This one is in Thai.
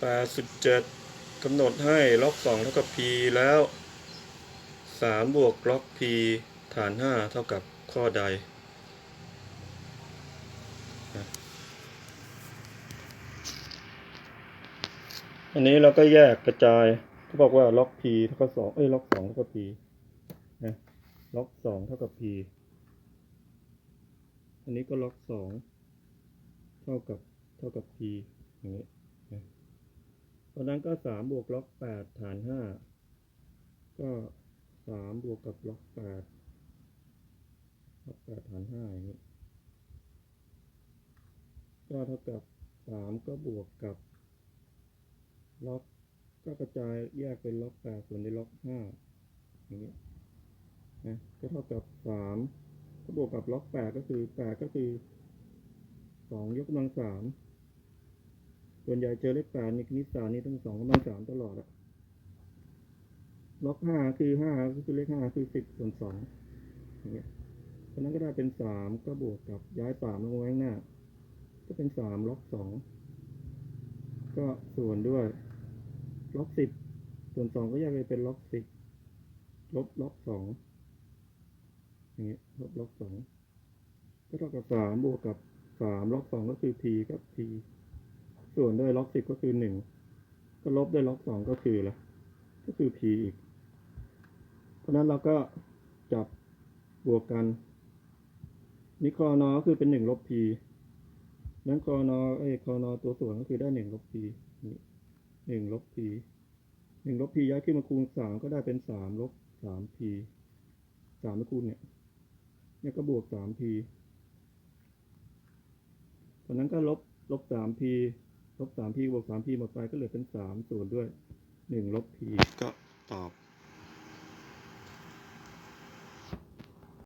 แปดสิบเจ็ดกำหนดให้ล็อกสองเท่ากับ p แล้วสามบวกล็อก p ฐานห้าเท่ากับข้อใดอันนี้เราก็แยกกระจายเขาบอกว่าล็อก p เท่ากับสองเอ้ยล็อกสองเท่ากับ p นะล็อกสองเท่ากับ p อันนี้ก็ล็อกสองเท่ากับเท่ากับ p อย่างนี้ ราะนั้นก็สามบวกล็อกแปดฐานห้าก็สามบวกกับล็อกแปดล็อกแปดฐานห้าอย่างนี้ก็เท่ากับสามก็บวกกับล็อกก็กระจายแยกเป็นล็อกแปดส่วนในล็อกห้าอย่างนี้นะก็เท่ากับสามก็บวกกับล็อกแปดก็คือแปดก็คือสองยกกำลังสาม ส่วนใหญ่เจอเลขแปดในคณิตศาสตร์นี่ต้องสองกำลังสามตลอดอะล็อกห้าคือห้าก็คือเลขห้าคือสิบส่วนสองอย่างเงี้ยเพราะฉะนั้นก็ได้เป็นสามก็บวกกับย้ายสามลงไว้ข้างหน้า ก็เป็นสามล็อกสองก็ส่วนด้วย ล็อกสิบส่วนสองก็แยกไปเป็นล็อกสิบลบล็อกสองอย่างเงี้ยลบล็อกสองก็เท่ากับสามบวกกับสามล็อกสองก็คือ p กับ p ส่วนด้วยล็อกสิบก็คือหนึ่งก็ลบด้วยล็อกสองก็คืออะไรก็คือ p อีก เพราะนั้นเราก็จับบวกกัน นี่คอนอก็คือเป็นหนึ่งลบ p นั้นคอนอเอ้คอนอตัวส่วนก็คือได้หนึ่งลบ p นี่หนึ่งลบ p หนึ่งลบ p ย้ายขึ้นมาคูณสามก็ได้เป็นสามลบสาม p สามคูณเนี่ย เนี่ยก็บวกสาม p ตอนนั้นก็ลบลบสาม p ลบสามพีบวกสาม p หมดไปก็เหลือเป็นสามส่วนด้วยหนึ่งลบพีก็ตอบ